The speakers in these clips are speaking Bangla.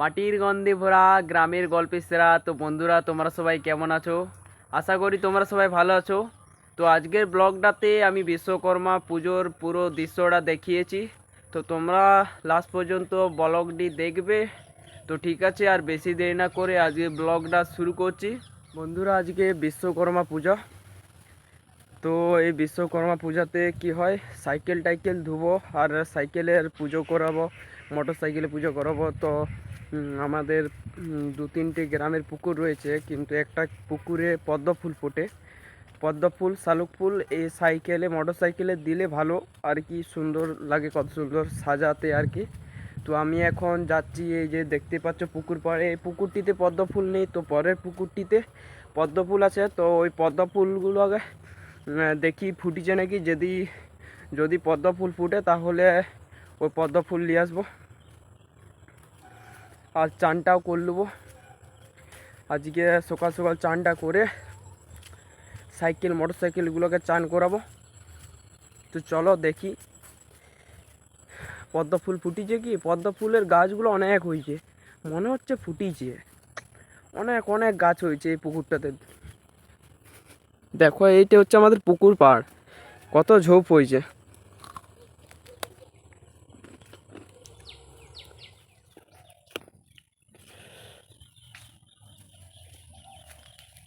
মাটির গন্ধে ভরা গ্রামের গল্পের সেরা। তো বন্ধুরা, তোমরা সবাই কেমন আছো? আশা করি তোমরা সবাই ভালো আছো। তো আজকের ব্লগটাতে আমি বিশ্বকর্মা পুজোর পুরো দৃশ্যটা দেখিয়েছি। তো তোমরা লাস্ট পর্যন্ত ব্লগটি দেখবে। তো ঠিক আছে, আর বেশি দেরি না করে আজকে ব্লগটা শুরু করছি। বন্ধুরা, আজকে বিশ্বকর্মা পূজা। তো এই বিশ্বকর্মা পূজাতে কি হয়? সাইকেল টাইকেল ধুবো আর সাইকেলের পুজো করাবো মোটর সাইকেলে পুজো করাবো। তো আমাদের দু তিনটে গ্রামের পুকুর রয়েছে, কিন্তু একটা পুকুরে পদ্ম ফুল ফোটে। পদ্ম ফুল, শালুক ফুল, এই সাইকেলে মোটর সাইকেলে দিলে ভালো, আর কি সুন্দর লাগে, কত সুন্দর সাজাতে আর কি। তো আমি এখন যাচ্ছি, এই যে দেখতে পাচ্ছ পুকুর পাড়ে এই পুকুরটিতে পদ্ম ফুল নেই, তো পরের পুকুরটিতে পদ্ম ফুল আছে, তো ওই পদ্ম ফুলগুলো দেখি ফুটিছে নাকি, যদি যদি পদ্ম ফুল ফুটে তাহলে ওই পদ্ম ফুল নিয়ে আসব। আর চানটাও করে নেব। আজকে সকাল সকাল চানটা করে সাইকেল মোটর সাইকেলগুলোকে চান করাবো। তো চলো দেখি। পদ্ম ফুল ফুটিছে কি? পদ্ম ফুলের গাছগুলো অনেক হয়েছে। মনে হচ্ছে ফুটিছে। অনেক অনেক গাছ হয়েছে এই পুকুরটাতে। দেখো, এইটা হচ্ছে আমাদের পুকুর পাড়। কত ঝোপ হয়েছে।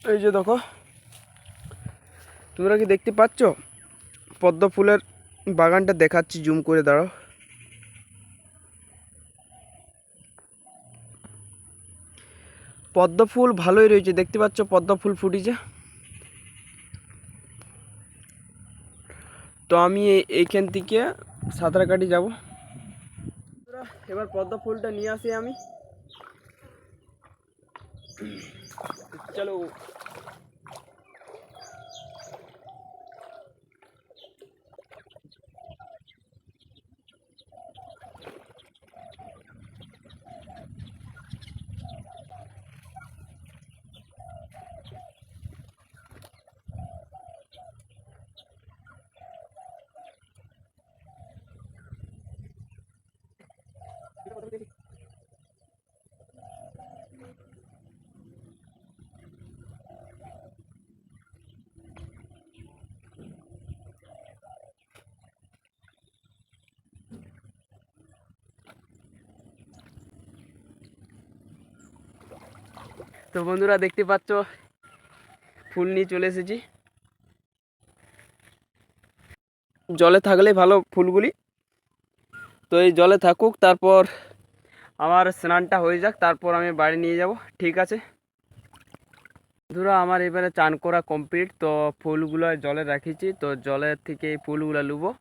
এই যে দেখো, তোমরা কি দেখতে পাচ্ছ? পদ্ম ফুলের বাগানটা দেখাচ্ছি, জুম করে দাঁড়াও। পদ্ম ফুল ভালোই রয়েছে, দেখতে পাচ্ছ পদ্ম ফুল ফুটিছে। তো আমি এই- এইখান থেকে সাঁতারাকাটি যাব। এবার পদ্ম ফুলটা নিয়ে আসি আমি। চলো। তো বন্ধুরা দেখতে পাচ্ছ, ফুল নিয়ে চলে এসেছি। জলে থাকলে ভালো ফুলগুলি। তো এই জলে থাকুক, তারপর আমার স্নানটা হয়ে যাক, তারপর আমি বাড়ি নিয়ে যাব, ঠিক আছে? বন্ধুরা, আমার এবারে চান করা কমপ্লিট তো ফুলগুলো জলে রাখিছি, তো জলের থেকে এই ফুলগুলো লুবো।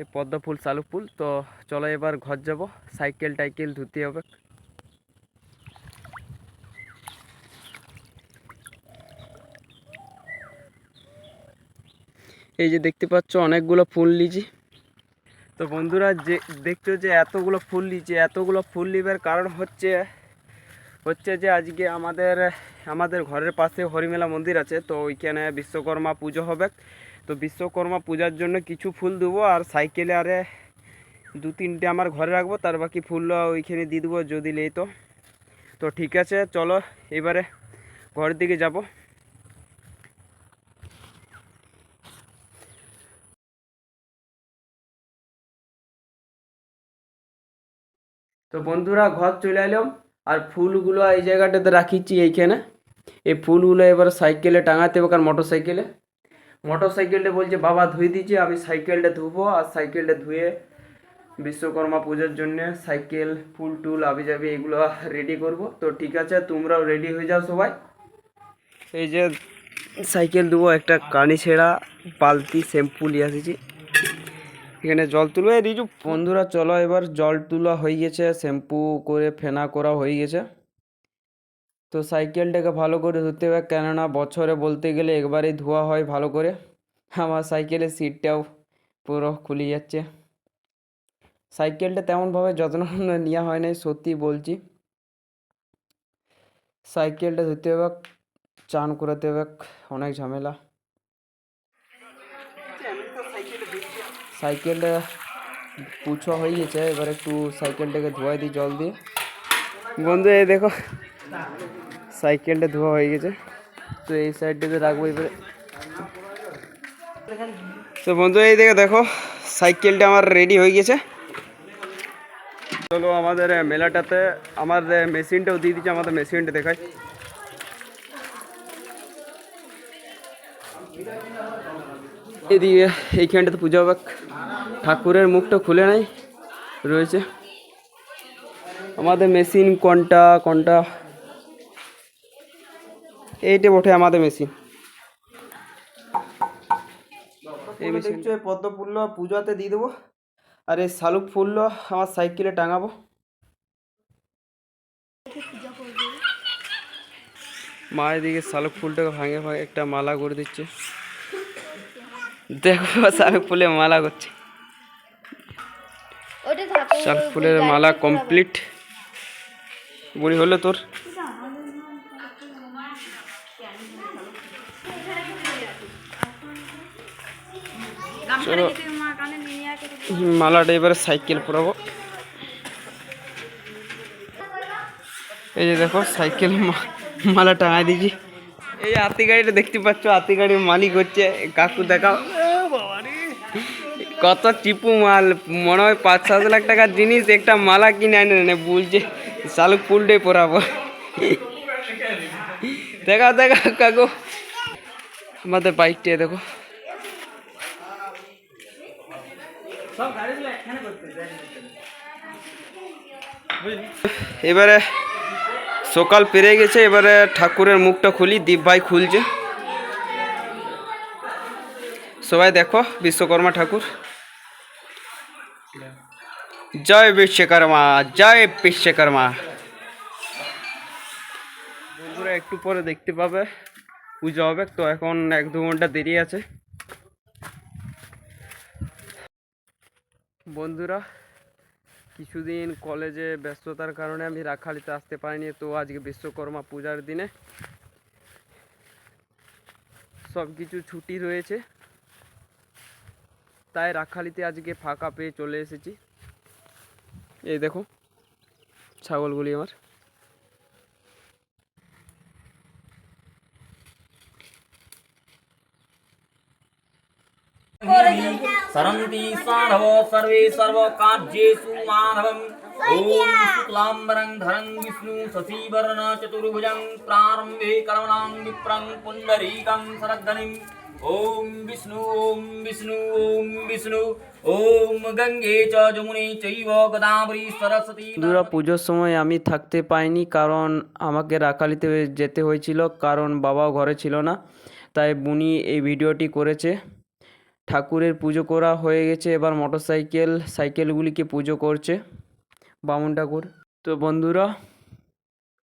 এই পদ্ম ফুল, শালুক ফুল, তো চলো এবার ঘর যাব সাইকেল টাইকেল ধুতে হবে। এই যে দেখতে পাচ্ছ অনেকগুলো ফুল লিচি। তো বন্ধুরা, যে দেখছ যে এতগুলো ফুল লিচি, এতগুলো ফুল লিবার কারণ হচ্ছে হচ্ছে যে আজকে আমাদের আমাদের ঘরের পাশে হরিমেলা মন্দির আছে, তো ওইখানে বিশ্বকর্মা পুজো হবে। তো বিশ্বকর্মা পূজার জন্য কিছু ফুল দেবো আর সাইকেলে আরে দু তিনটে আমার ঘরে রাখব, তার বাকি ফুল ওইখানে দিয়ে দেবো যদি লেই তো। তো ঠিক আছে, চলো এবারে ঘরের দিকে যাব। তো বন্ধুরা, ঘর চলে এলাম। আর ফুলগুলো এই জায়গাটাতে রাখিছি এইখানে। এই ফুলগুলো এবার সাইকেলে টাঙাতে হবে, কারণ মোটর সাইকেলে মোটর সাইকেলটা বলছে, বাবা ধুয়ে দিচ্ছে আমি সাইকেলটা ধুবো আর সাইকেলটা ধুয়ে বিশ্বকর্মা পূজার জন্য সাইকেল, ফুল টুল আবি যাবি এগুলো রেডি করব। তো ঠিক আছে, তোমরাও রেডি হয়ে যাও সবাই। এই যে সাইকেল দেবো একটা কানি ছেঁড়া, বালতি শ্যাম্পু নিয়ে আসিছি এখানে জল তুলবো রিজু, বন্ধুরা, চলো এবার জল তোলা হয়ে গেছে, শ্যাম্পু করে, ফেনা করা হয়ে গেছে। তো সাইকেলটাকে ভালো করে ধুতে হবে, কেননা বছরে বলতে গেলে একবারেই ধোয়া হয় ভালো করে। আমার সাইকেলের সিটটাও পুরো খুলে যাচ্ছে। সাইকেলটা তেমনভাবে যত্ন নেওয়া হয় নাই, সত্যি বলছি। সাইকেলটা ধুতে হবে, চান করাতে হবে, অনেক ঝামেলা। সাইকেলটা পুছো হয়ে গেছে, এবার একটু সাইকেলটাকে ধোয়াই দিই জল দিয়ে। বন্ধু, এই দেখো, সাইকেলটা ধোয়া হয়ে গেছে। তো এই সাইডটাতে রাখব এবারে। তো বন্ধু, এই দেখে, দেখো, সাইকেলটা আমার রেডি হয়ে গেছে। চলো আমাদের মেলাটাতে আমার মেশিনটাও দিয়ে দিচ্ছে, আমাদের মেশিনটা দেখাই। এদিকে এইখানটাতে পুজো হবে ঠাকুরের মুখটা খুলে নাই রয়েছে। আমাদের মেশিন কোনটা কোনটা। এইটা বটে আমাদের মেশিন। এই মেশিন। পদ্ম ফুল পুজোতে দিয়ে দেবো। আর এই শালুক ফুল আমার সাইকেলে টাঙাবো। মা এদিকে শালুক ফুলটাকে ভাঙে ভাঙে একটা মালা করে দিচ্ছে। দেখো শালুক ফুলে মালা করছে। ওটা শালুক ফুলের মালা কমপ্লিট। বুড়ি হলো তোর। চলো। মালাটা এবারে সাইকেল পরাবো। এই যে দেখো সাইকেল মা- মালা টাঙাই দিয়েছি এই হাতি গাড়িটা দেখতে পাচ্ছ হাতি গাড়ির মালিক হচ্ছে কাকু দেখাও। কত চিপু মাল মনে হয় পাঁচ সাত লাখ টাকার জিনিস একটা মালা কিনে আনে না বলছে শালুক ফুলটাই পরাবো। দেখা দেখা কাকু। আমাদের বাইকটা দেখো। এবারে সকাল পেরে গেছে, এবারে ঠাকুরের মুখটা খুলি, দীপ ভাই খুলছে। সবাই দেখো, বিশ্বকর্মা ঠাকুর। জয় বিশ্বকর্মা জয় বিশ্বকর্মা। বন্ধুরা, একটু পরে দেখতে পাবে, পুজো হবে, তো এখন এক দু ঘণ্টা দেরি আছে। বন্ধুরা কিছুদিন কলেজে ব্যস্ততার কারণে আমি রাখালিতে আসতে পারিনি, তো আজকে বিশ্বকর্মা পূজার দিনে সব কিছু ছুটি রয়েছে। তাই রাখালিতে আজকে ফাঁকা পেয়ে চলে এসেছি। এই দেখো, ছাগলগুলি আমার। सरन्ति साधव सर्वे सर्वकार्येषु माधवम् ॐ शुक्लाम्बरं धरं विष्णु शशिवर्ण चतुर्भुजं प्रारम्भे कर्मणां विप्रं पुण्डरीकं सरद्धनिम् ॐ विष्णु ॐ विष्णु ॐ विष्णु ॐ गङ्गे च यमुने चैव गोदावरी सरस्वती বন্ধুরা পুজোর সময় আমি থাকতে পাইনি কারণ আমাকে রাখালিতে যেতে হয়েছিল কারণ বাবাও ঘরে ছিল না তাই বুনি এই ভিডিওটি করেছে ঠাকুরের পুজো করা হয়ে গেছে, এবার মোটরসাইকেল, সাইকেলগুলিকে পুজো করছে বামুন ঠাকুর। তো বন্ধুরা,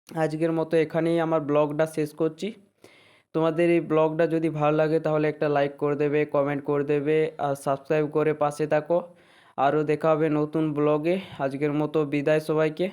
আজকের মতো এখানেই আমার ব্লগটা শেষ করছি। তোমাদের এই ব্লগটা যদি ভালো লাগে তাহলে একটা লাইক করে দেবে, কমেন্ট করে দেবে আর সাবস্ক্রাইব করে পাশে থাকো। আরও দেখা হবে নতুন ব্লগে। আজকের মতো বিদায় সবাইকে।